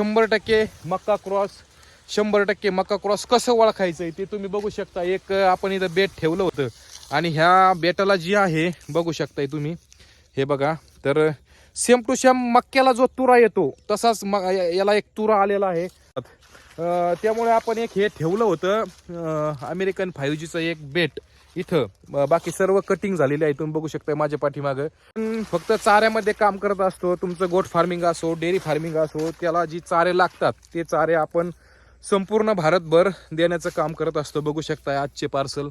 शंभर टक्के मक्का क्रॉस शंभर टक्के मक्का क्रॉस कसं ओळखायचं आहे ते तुम्ही बघू शकता. एक आपण इथं बेट ठेवलं होतं आणि ह्या बेटाला जी आहे बघू शकताय तुम्ही. हे बघा तर सेम टू सेम मक्क्याला जो तुरा येतो तसाच म या- याला एक तुरा आलेला आहे. त्यामुळे आपण एक हे ठेवलं होतं अमेरिकन फाईव्ह जीचं एक बेट. इथं. बाकी सर्व कटिंग झालेले आहे. तुम्ही बघू शकता माझ्या पाठीमागं. पण फक्त चाऱ्यामध्ये काम करत असतो. तुमचं गोट फार्मिंग असो डेअरी फार्मिंग असो त्याला जी चारे लागतात ते चारे आपण संपूर्ण भारतभर देण्याचं काम करत असतो. बघू शकता आजचे पार्सल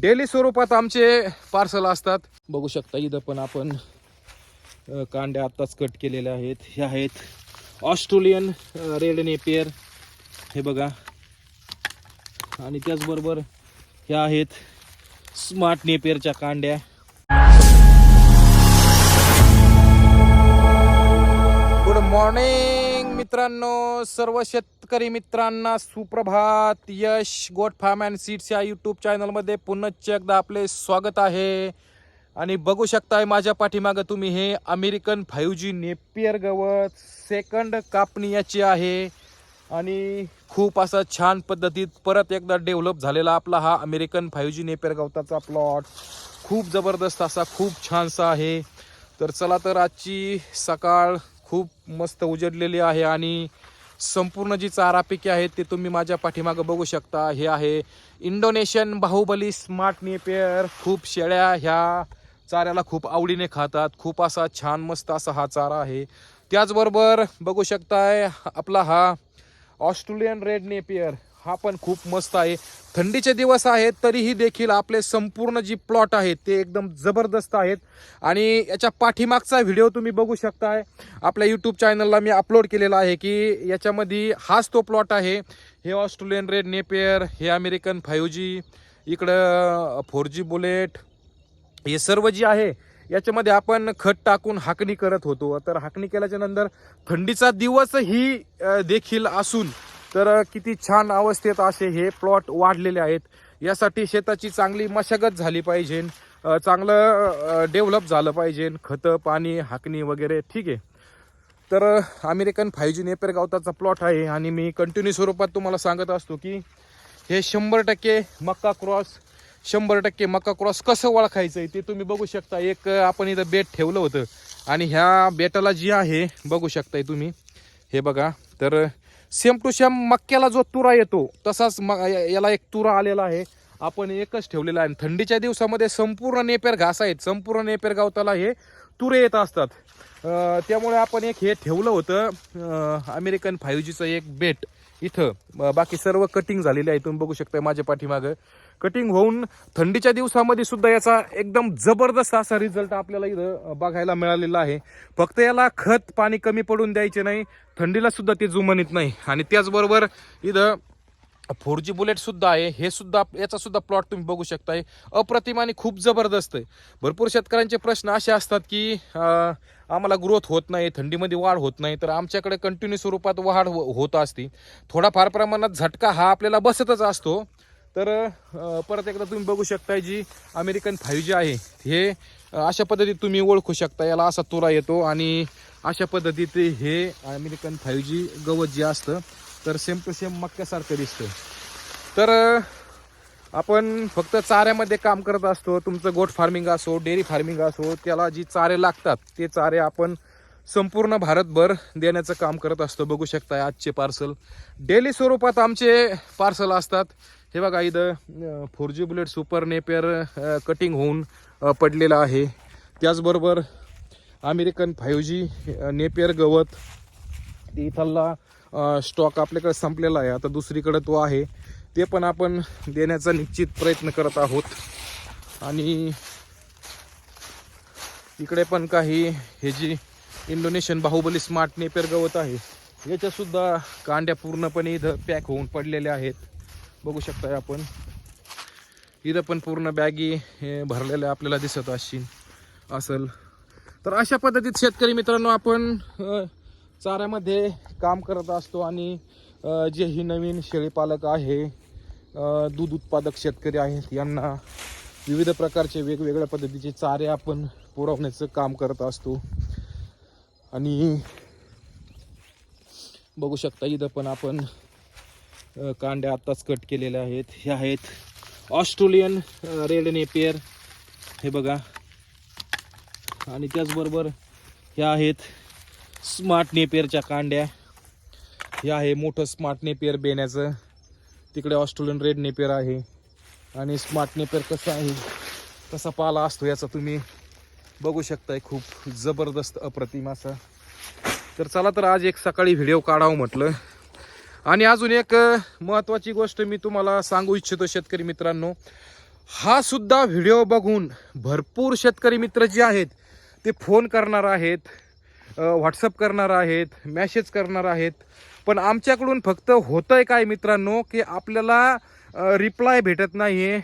डेली स्वरूपात आमचे पार्सल असतात. बघू शकता इथं पण आपण कांड्या आत्ताच कट केलेल्या आहेत. हे आहेत ऑस्ट्रेलियन रेड नेपियर हे बघा. आणि त्याचबरोबर ह्या आहेत स्मार्ट नेपियरच्या कांड्या. गुड मॉर्निंग मित्रांनो. सर्व शेतकरी मित्रांना सुप्रभात. Yash goat farm and seeds या यूट्यूब चॅनलमध्ये पुन्हा एकदा आपले स्वागत आहे. आणि बघू शकताय माझ्या पाठीमागं तुम्ही हे अमेरिकन फाईव्ह जी नेपियर गवत सेकंड कापणी याची आहे. आणि खूप असा छान पद्धतीत परत एकदा डेव्हलप झालेला आपला हा अमेरिकन फाईव्ह जी नेपियर गवताचा प्लॉट. खूप जबरदस्त असा खूप छानसा आहे. तर चला तर आजची सकाळ खूप मस्त उजडलेली आहे आणि संपूर्ण जी चारा पिके आहेत ते तुम्ही माझ्या पाठीमागं बघू शकता. हे आहे इंडोनेशियन बाहुबली स्मार्ट नेपेअर खूप शेळ्या ह्या चाऱ्याला खूप आवडीने खातात. खूप असा छान मस्त असा हा चारा आहे. त्याचबरोबर बघू शकताय आपला हा ऑस्ट्रेलियन रेड नेपियर हा पण खूप मस्त आहे. थंडीचे दिवस आहेत तरीही देखील आपले संपूर्ण जी प्लॉट आहेत ते एकदम जबरदस्त आहेत. आणि याच्या पाठीमागचा व्हिडिओ तुम्ही बघू शकताय. आपल्या यूट्यूब चॅनलला मी अपलोड केलेला आहे की याच्यामध्ये हाच तो प्लॉट आहे. हे ऑस्ट्रेलियन रेड नेपियर हे अमेरिकन फाईव्ह जी इकडं फोर जी बुलेट हे सर्व जी आहे याच्यामध्ये आपण खत टाकून हाकणी करत होतो. तर हाकणी केल्याच्यानंतर थंडीचा दिवसही ही देखील असून तर किती छान अवस्थेत असे हे प्लॉट वाढलेले आहेत. यासाठी शेताची चांगली मशागत झाली पाहिजे. चांगलं डेव्हलप झालं पाहिजे. खतं पाणी हाकणी वगैरे ठीक आहे. तर अमेरिकन फाय जी नेपेर गावताचा प्लॉट आहे. आणि मी कंटिन्यू स्वरूपात तुम्हाला सांगत असतो की हे शंभर टक्के मक्का क्रॉस शंभर टक्के मक्का क्रॉस कसं ओळखायचं आहे ते तुम्ही बघू शकता. एक आपण इथं बेट ठेवलं होतं. आणि ह्या बेटाला जी आहे बघू शकताय तुम्ही. हे बघा. तर सेम टू सेम मक्याला जो तुरा येतो तसाच म याला एक तुरा आलेला आहे. आपण एकच ठेवलेला आहे. थंडीच्या दिवसामध्ये संपूर्ण नेपेर घास आहेत. संपूर्ण नेपेर गावताला हे तुरे येत असतात. त्यामुळे आपण एक हे ठेवलं होतं. अमेरिकन फाईव्ह जीचं एक बेट इथं. बाकी सर्व कटिंग झालेले आहे. तुम्ही बघू शकता माझ्या पाठीमागं. कटिंग होऊन थंडीच्या दिवसामध्ये सुद्धा याचा एकदम जबरदस्त असा रिझल्ट आपल्याला इथं बघायला मिळालेला आहे. फक्त याला खत पाणी कमी पडून द्यायचे नाही थंडीला सुद्धा ते जुमनीत नाही. आणि त्याचबरोबर इथं फोर जी बुलेट सुद्धा आहे. हे सुद्धा याचा सुद्धा प्लॉट तुम्ही बघू शकताय. अप्रतिम आणि खूप जबरदस्त आहे. भरपूर शेतकऱ्यांचे प्रश्न असे असतात की आम्हाला ग्रोथ होत नाही थंडीमध्ये वाढ होत नाही तर आमच्याकडे कंटिन्यू स्वरूपात वाढ हो, होत असते. थोडाफार प्रमाणात झटका हा आपल्याला बसतच असतो. तर परत एकदा तुम्ही बघू शकताय जी अमेरिकन फाईव्ह जी आहे हे अशा पद्धतीत तुम्ही ओळखू शकता याला असा तुरा येतो आणि अशा पद्धतीत हे अमेरिकन फाईव्ह जी गवत जे असतं तर सेम टू सेम मक्यासारखं दिसतं तर आपण फक्त चाऱ्यामध्ये काम करत असतो तुमचं गोट फार्मिंग असो डेअरी फार्मिंग असो त्याला जी चारे लागतात ते चारे आपण संपूर्ण भारतभर देण्याचं काम करत असतो बघू शकता आजचे पार्सल डेली स्वरूपात आमचे पार्सल असतात हे बघा इथं four G bullet super Napier cutting होऊन पडलेलं आहे. त्याचबरोबर अमेरिकन फाईव्ह जी नेपियर गवत इथला स्टॉक आपल्याकडे संपलेला आहे. आता दुसरीकडे तो आहे. ते पण आपण देण्याचा निश्चित प्रयत्न करत आहोत. आणि इकडे पण काही हे जी इंडोनेशियन बाहुबली स्मार्ट नेपेर गवत आहे याच्यासुद्धा कांड्या पूर्णपणे इथं पॅक होऊन पडलेल्या आहेत. बघू शकताय आपण. इथं पण पूर्ण बॅगी हे भरलेल्या आपल्याला दिसत अशी असेल. तर अशा पद्धतीत शेतकरी मित्रांनो आपण चाऱ्यामध्ये काम करत असतो आणि जे ही नवीन शेळीपालक आहे दूध उत्पादक शेतकरी आहेत यांना विविध प्रकारचे वेगवेगळ्या पद्धतीचे चारे आपण पुरवण्याचं काम करत असतो. आणि बघू शकता इथं पण आपण कांड्या आत्ताच कट केलेल्या आहेत. हे आहेत ऑस्ट्रेलियन रेड नेपियर हे बघा. आणि त्याचबरोबर ह्या आहेत स्मार्ट नेपियरच्या कांड्या. हे आहे मोठं स्मार्ट नेपियर बेण्याचं. तिकडे ऑस्ट्रेलियन रेड नेपियर आहे. आणि स्मार्ट नेपियर कसं आहे कसा पाला असतो याचा तुम्ही बघू शकताय. खूप जबरदस्त अप्रतिम असा. तर चला तर आज एक सकाळी व्हिडिओ काढावं म्हटलं. आणि अजून एक महत्त्वाची गोष्ट मी तुम्हाला सांगू इच्छितो शेतकरी मित्रांनो. हा सुद्धा व्हिडिओ बघून भरपूर शेतकरी मित्र जे आहेत ते फोन करणार आहेत व्हॉट्सअप करणार आहेत मॅसेज करणार आहेत. पण आमच्याकडून फक्त होतंय काय मित्रांनो की आपल्याला रिप्लाय भेटत नाही आहे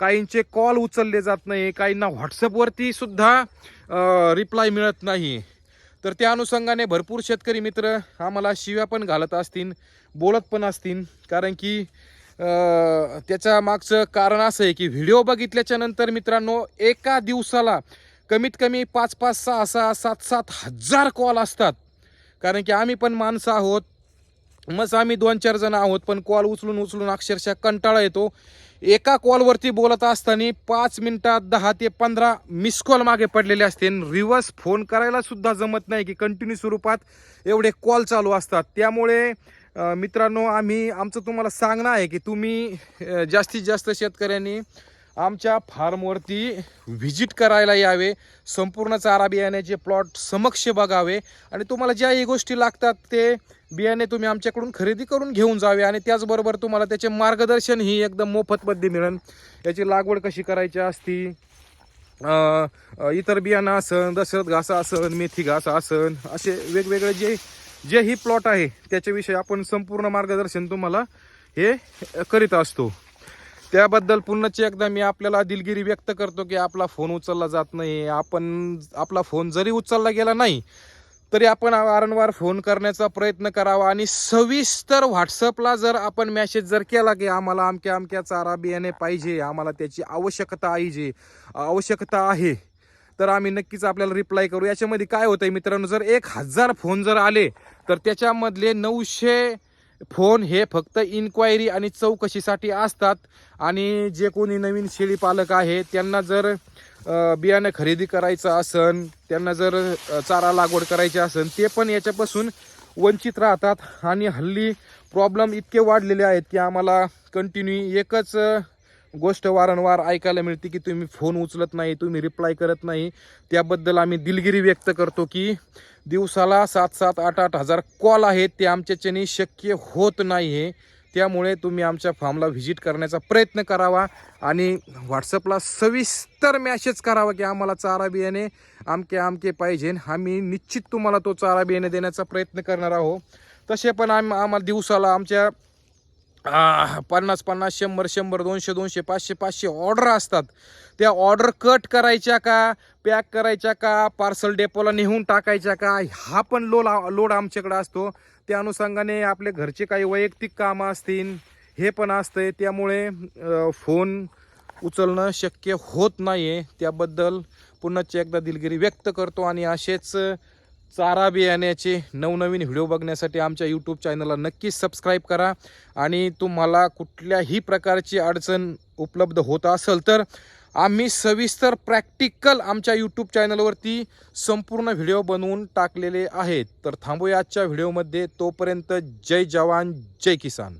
काहींचे कॉल उचलले जात नाही काहींना व्हॉट्सअपवरती सुद्धा रिप्लाय मिळत नाही तर त्या अनुषंगाने भरपूर शेतकरी मित्र आम्हाला शिव्या पण घालत असतील बोलत पण असतील. कारण की त्याच्या मागचं कारण असं आहे की व्हिडिओ बघितल्याच्या नंतर मित्रांनो एका दिवसाला कमीत कमी पाच पाच सहा सहा सात सात हजार कॉल असतात. कारण की आम्ही पण माणसं आहोत. मग आम्ही दोन चार जण आहोत पण कॉल उचलून उचलून अक्षरशः कंटाळा येतो. एका कॉलवरती बोलत असताना पाच मिनिटात दहा ते पंधरा मिस कॉल मागे पडलेले असते. रिव्हर्स फोन करायला सुद्धा जमत नाही की कंटिन्यू स्वरूपात एवढे कॉल चालू असतात. त्यामुळे मित्रांनो आम्ही आमचं तुम्हाला सांगणं आहे की तुम्ही जास्तीत जास्त शेतकऱ्यांनी आमच्या फार्मवरती व्हिजिट करायला यावे. संपूर्ण चारा बियाण्याचे प्लॉट समक्ष बघावे. आणि तुम्हाला ज्याही गोष्टी लागतात ते बियाणे तुम्ही आमच्याकडून खरेदी करून घेऊन जावे आणि त्याचबरोबर तुम्हाला त्याचे मार्गदर्शन ही एकदम मोफत पद्धती मिळेल. याची लागवड कशी करायची असती? इतर बियाणं असन दशरथ घासा असन मेथी घासा असन असे वेगवेगळे जे जे ही प्लॉट आहे त्याच्याविषयी आपण संपूर्ण मार्गदर्शन तुम्हाला हे करीत असतो. त्याबद्दल पुन्हाच एकदा मी आपल्याला दिलगिरी व्यक्त करतो की आपला फोन उचलला जात नाही. आपण आपला फोन जरी उचलला गेला नाही तरी आपण वारंवार फोन करण्याचा प्रयत्न करावा आणि सविस्तर व्हॉट्सअपला जर आपण मेसेज जर केला की आम्हाला अमक्या अमक्या चारा बियाणे पाहिजे आम्हाला त्याची आवश्यकता पाहिजे आवश्यकता आहे तर आम्ही नक्कीच आपल्याला रिप्लाय करू. याच्यामध्ये काय होतंय मित्रांनो जर एक हजार फोन जर आले तर त्याच्यामधले नऊशे फोन हे फक्त इन्क्वायरी आणि चौकशीसाठी असतात. आणि जे कोणी नवीन शेळी पालक आहे त्यांना जर बियाणं खरेदी करायचं असन त्यांना जर चारा लागवड करायची असन ते पण याच्यापासून वंचित राहतात. आणि हल्ली प्रॉब्लेम इतके वाढलेले आहेत की आम्हाला कंटिन्यू एकच गोष्ट वारंवार ऐकायला मिळते की तुम्ही फोन उचलत नाही तुम्ही रिप्लाय करत नाही. त्याबद्दल आम्ही दिलगिरी व्यक्त करतो की दिवसाला सात सात आठ आठ हजार कॉल आहेत. ते आमच्याच्याने शक्य होत नाही आहे त्यामुळे तुम्ही आमच्या फॉर्मला व्हिजिट करण्याचा प्रयत्न करावा आणि व्हॉट्सअपला सविस्तर मॅसेज करावा की आम्हाला चारा बियाणे आमके आमके पाहिजे. आम्ही निश्चित तुम्हाला तो चारा बियाणे देण्याचा प्रयत्न करणार आहोत. तसे पण आम आम्हाला दिवसाला आमच्या पन्नास पन्नास शंभर शंभर दोनशे दोनशे पाचशे पाचशे ऑर्डर असतात. त्या ऑर्डर कट करायच्या का पॅक करायच्या का पार्सल डेपोला नेहून टाकायच्या का हा पण लोड लोड आमच्याकडे असतो. त्या अनुषंगाने आपले घरचे काही वैयक्तिक कामं असतील हे पण असतंय. त्यामुळे फोन उचलणं शक्य होत नाही आहे त्याबद्दल पुन्हा एकदा दिलगिरी व्यक्त करतो आणि असेच चारा बियाण्याचे नवनवीन व्हिडिओ बघण्यासाठी आमच्या यूट्यूब चॅनलला नक्की सबस्क्राईब करा. आणि तुम्हाला कुठल्याही प्रकारची अडचण उपलब्ध होत असेल तर आम्ही सविस्तर प्रॅक्टिकल आमच्या यूट्यूब चॅनलवरती संपूर्ण व्हिडिओ बनवून टाकलेले आहेत. तर थांबूया आजच्या व्हिडिओमध्ये. तोपर्यंत जय जवान जय किसान.